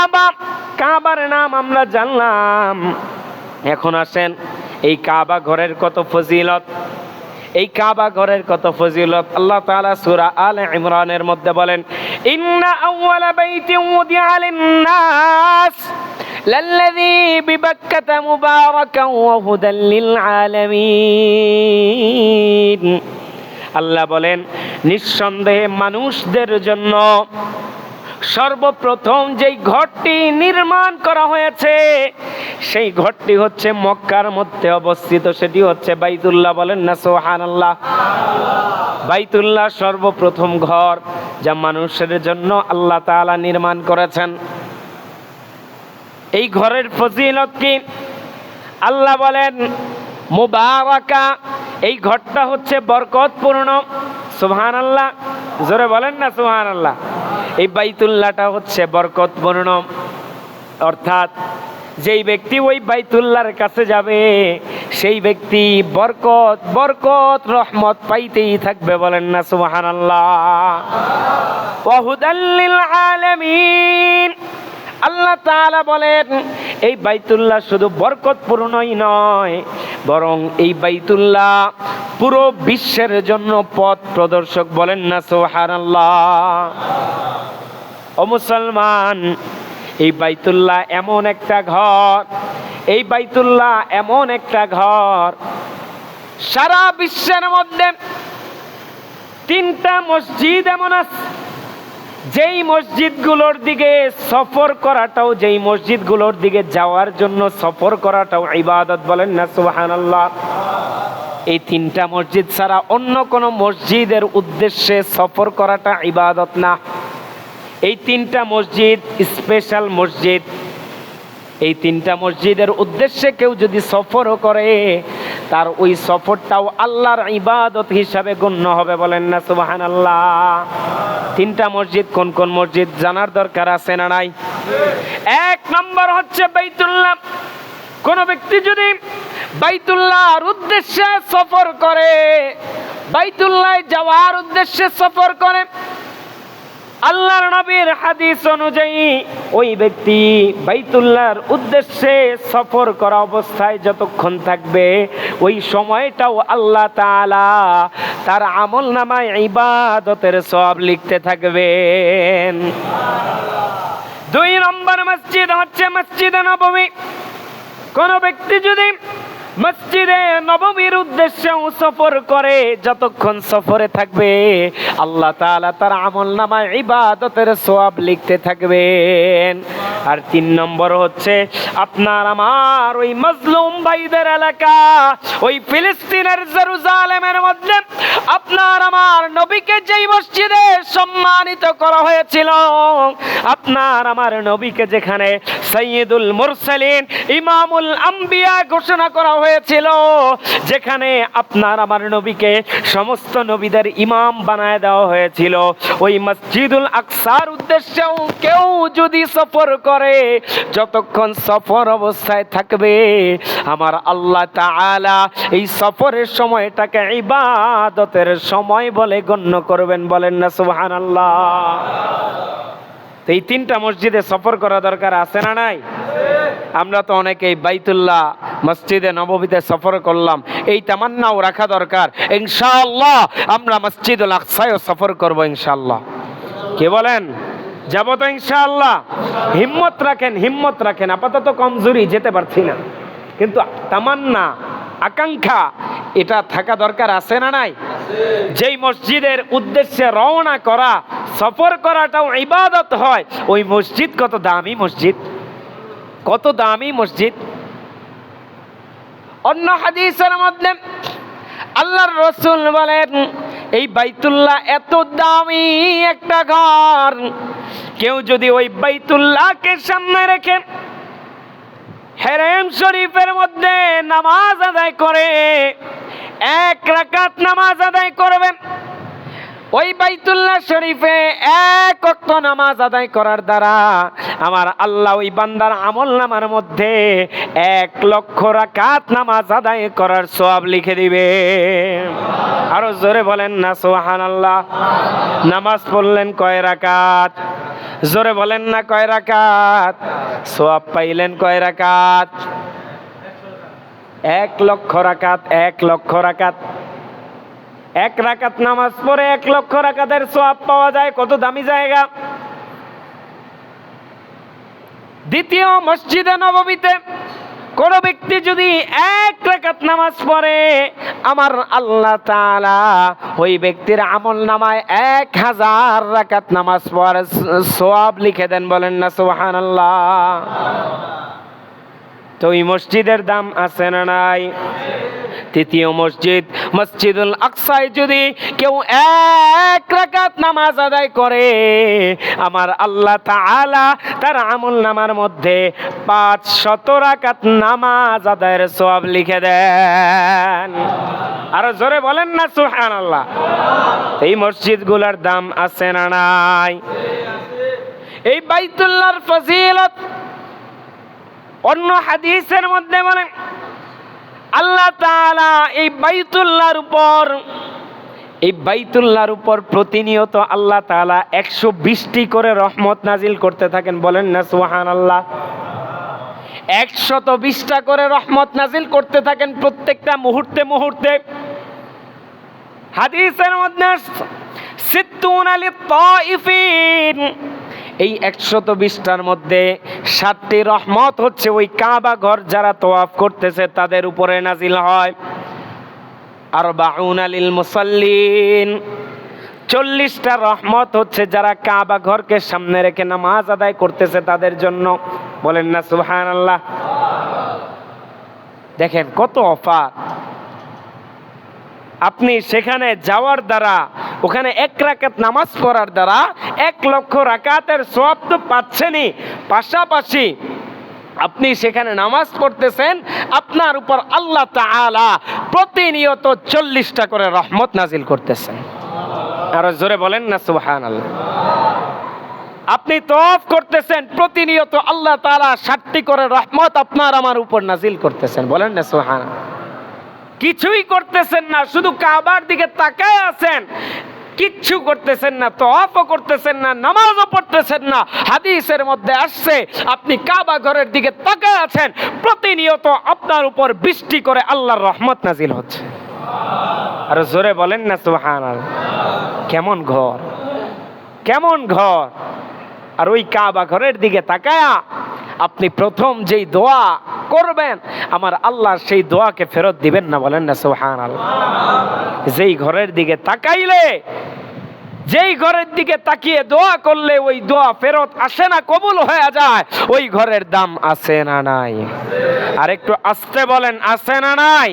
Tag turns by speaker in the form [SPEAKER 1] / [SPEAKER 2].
[SPEAKER 1] কাবা, কাবার নাম আমরা জানলাম। এখন আসেন, এই কাবা ঘরের কত ফজিলত? এই কাবা ঘরের কত ফজিলত? আল্লাহ তাআলা সূরা আলে ইমরানের মধ্যে বলেন, ইন্না বাইতিন উদিআ লিন-নাস, লাল্লাযী বিবাক্কাতা ওয়া হুদাল লিল আলামিন আল্লাহ বলেন, নিঃসন্দেহে মানুষদের জন্য সর্বপ্রথম যেই ঘরটি নির্মাণ করা হয়েছে, সেই ঘরটি হচ্ছে মক্কার মধ্যে অবস্থিত। সেটি হচ্ছে বাইতুল্লাহ বলেন না সোহান আল্লাহ বাইতুল্লাহ সর্বপ্রথম ঘর যা মানুষের জন্য আল্লাহ তাআলা নির্মাণ করেছেন। এই ঘরের ফজিলত কি? আল্লাহ বলেন, মুবারাকা, এই ঘরটা হচ্ছে বরকতপূর্ণ। সুবহান আল্লাহ জোরে বলেন না সুবহান আল্লাহ এই বাইতুল্লাটা হচ্ছে বরকত বরকতপূর্ণ অর্থাৎ যেই ব্যক্তি ওই বাইতুল্লার কাছে যাবে, সেই ব্যক্তি বরকত বরকত রহমত পাইতেই থাকবে বলেন না সুবহান আল্লাহ আলামিন। আল্লাহ তাআলা বলেন, এই বাইতুল্লাহ শুধু বরকতপূর্ণই নয়, বরং এই বাইতুল্লাহ পুরো বিশ্বের জন্য পথ প্রদর্শক বলেন না, সুবহানাল্লাহ। ও মুসলমান, এই বাইতুল্লাহ এমন একটা ঘর, এই বাইতুল্লাহ এমন একটা ঘর, সারা বিশ্বের মধ্যে তিনটা মসজিদ এমন আছে যেই মসজিদগুলোর দিকে সফর করাটাও, যেই মসজিদগুলোর দিকে যাওয়ার জন্য সফর করাটাও ইবাদত বলেন না, সুবহানাল্লাহ। এই তিনটা মসজিদ ছাড়া অন্য কোনো মসজিদের উদ্দেশ্যে সফর করাটা ইবাদত না। এই তিনটা মসজিদ স্পেশাল মসজিদ। এই তিনটা মসজিদের উদ্দেশ্যে কেউ যদি সফরও করে তার ওই সফরটাও আল্লাহর ইবাদত হিসাবে গণ্য হবে বলেন না সুবাহান আল্লাহ তিনটা মসজিদ, কোন কোন মসজিদ জানার দরকার আছে না নাই? এক নম্বর হচ্ছে বাইতুল্লাহ। কোন ব্যক্তি যদি বাইতুল্লাহর উদ্দেশ্যে সফর করে, বাইতুল্লাহ যাওয়ার উদ্দেশ্যে সফর করে আল্লাহর নবীর হাদিস অনুযায়ী ওই ব্যক্তি বাইতুল্লাহর উদ্দেশ্যে সফর করা অবস্থায় যতক্ষণ থাকবে, ওই সময়টাও আল্লাহ তাআলা তার আমল নামায় ইবাদতের সব লিখতে থাকবেন। দুই নম্বর মসজিদ হচ্ছে মসজিদে নবমী। কোন ব্যক্তি যদি মসজিদে নবমীর উদ্দেশ্যে সফর করে, যতক্ষণ সফরে থাকবে, আল্লাহ তাআলা তার আমল নামায় ইবাদতের সোয়াব লিখতে থাকবেন। আর তিন নম্বর হচ্ছে, আপনার আমার ওই মজলুম ভাইদের এলাকা, ওই ফিলিস্তিনের জেরুজালেমের মধ্যে আপনার আমার নবীকে যেই মসজিদে সম্মানিত করা হয়েছিল, আপনার আমার নবীকে যেখানে সৈয়দুল মুরসালিন, ইমামুল আম্বিয়া ঘোষণা করা হয়েছিল, যেখানে আপনার আমার নবীকে সমস্ত নবীদের ইমাম বানায় দেওয়া হয়েছিল। ওই মসজিদুল আকসার উদ্দেশ্যেও কেউ যদি সফর করে যতক্ষণ সফর অবস্থায় থাকবে, আমার আল্লাহ তাআলা এই সফরের সময়টাকে ইবাদতের সময় বলে গণ্য করবেন, বলেন না সুবহানাল্লাহ। তো এই তিনটা মসজিদে সফর করা দরকার আছে না নাই? আমরা তো অনেকেই বাইতুল্লাহ মসজিদে নববীতে সফর করলাম, এই তামান্নাও রাখা দরকার। ইনশাআল্লাহ আমরা মসজিদুল আকসায়ও সফর করব ইনশাআল্লাহ। কে বলেন? যাব তো ইনশাআল্লাহ। হিম্মত রাখেন হিম্মত রাখেন। আপাতত কমজোরি, যেতে পারছি না। কিন্তু তামান্না, আকাঙ্ক্ষা, এটা থাকা দরকার আছে না নাই? যেই মসজিদের উদ্দেশ্যে রওনা করা, সফর করাটাও ইবাদত হয়। ওই মসজিদ কত দামি মসজিদ? কত দামি মসজিদ? অন্য হাদিসের মধ্যে আল্লাহর রসুল বলেন, এই বাইতুল্লাহ এত দামি একটা ঘর। কেউ যদি ওই বাইতুল্লাহকে সামনে রেখে হেরেম শরীফের মধ্যে নামাজ আদায় করে, এক রাকাত নামাজ আদায় করবেন, ওই বাইতুল্লাহ শরীফে এক অক্ত নামাজ আদায় করার দ্বারা আমার আল্লাহ ওই বান্দার আমল নামার মধ্যে এক লক্ষ রাকাত নামাজ আদায় করার সওয়াব লিখে দিবে। আরও জোরে বলেন না সোহান আল্লাহ নামাজ পড়লেন কয় রাকাত? জোরে বলেন না কয় রাকাত? সোয়াব পাইলেন কয় রাকাত? এক লক্ষ রাকাত, এক লক্ষ রাকাত। এক রাকাত নামাজ পড়ে এক লক্ষ রাকাতের সোয়াব পাওয়া যায়, কত দামি জায়গা। দ্বিতীয় মসজিদে নববীতে কোন ব্যক্তি যদি এক রাকাত নামাজ পড়ে, আমার আল্লাহ তাআলা ওই ব্যক্তির আমল নামায় এক হাজার রাকাত নামাজ পড়ে সোয়াব লিখে দেন, বলেন না সোহান আল্লাহ তো ওই মসজিদের দাম আছে না নাই? তৃতীয় মসজিদ, মসজিদুল আকসায় যদি কেউ এক রাকাত নামাজ আদায় করে, আমার আল্লাহ তাআলা তার আমল নামার মধ্যে পাঁচ শত রাকাত নামাজ আদায়ের সওয়াব লিখে দেন। আরও জোরে বলেন না, সুবহানাল্লাহ। এই মসজিদগুলোর দাম আছে না নাই? এই বাইতুল্লাহর ফজিলত অন্য হাদিসের মধ্যে বলেন আল্লাহ তাআলা এই বাইতুল্লাহর উপর এই বাইতুল্লাহর উপর প্রতিনিয়ত আল্লাহ তাআলা একশো বিশটি করে রহমত নাজিল করতে থাকেন। বলেন না সুহান আল্লাহ একশত বিশটা করে রহমত নাজিল করতে থাকেন প্রত্যেকটা মুহূর্তে মুহূর্তে। হাদিসের মধ্যে আসছে, আলী তাইফিন এই একশত বিশটার মধ্যে সাতটি রহমত হচ্ছে ওই কাবা ঘর যারা তোয়াফ করতেছে, তাদের উপরে নাজিল হয়। আর বাউন আলিল মুসাল্লিন। চল্লিশটা রহমত হচ্ছে যারা কাবা ঘরকে সামনে রেখে নামাজ আদায় করতেছে তাদের জন্য। বলেন না সুহান আল্লাহ দেখেন কত অফার। আপনি সেখানে যাওয়ার দ্বারা ওখানে এক রাকাত নামাজ পড়ার দ্বারা এক লক্ষ রাকাতের সওয়াব তো পাচ্ছেনই। পাশাপাশি আপনি সেখানে নামাজ পড়তেছেন, আপনার উপর আল্লাহ তাআলা প্রতিনিয়ত চল্লিশটা করে রহমত নাজিল করতেছেন। আরও জোরে বলেন না আল্লাহ আপনি তফ করতেছেন, প্রতিনিয়ত আল্লাহ তাআলা ষাটটি করে রহমত আপনার আমার উপর নাজিল করতেছেন। বলেন না সুবহান কিছুই করতেছেন না, শুধু কাবার দিকে তাকায় আছেন। কিচ্ছু করতেছেন না, তওয়াফও করতেছেন না, নামাজও পড়তেছেন না। হাদিসের মধ্যে আসছে, আপনি কাবা ঘরের দিকে তাকায় আছেন, প্রতিনিয়ত আপনার উপর বৃষ্টি করে আল্লাহর রহমত নাজিল হচ্ছে। আর জোরে বলেন না, সুবহানাল্লাহ। কেমন ঘর? কেমন ঘর? আর ওই কাবা ঘরের দিকে তাকায়া আপনি প্রথম যেই দোয়া করবেন, আমার আল্লাহ সেই দোয়াকে ফেরত দিবেন না বলেন না সুহান আল্লাহ যেই ঘরের দিকে তাকাইলে যেই ঘরের দিকে তাকিয়ে দোয়া করলে ওই দোয়া ফেরত আসে না, কবুল হয়ে যায়। ওই ঘরের দাম আছে না নাই? আর একটু আসতে বলেন, আছে না নাই?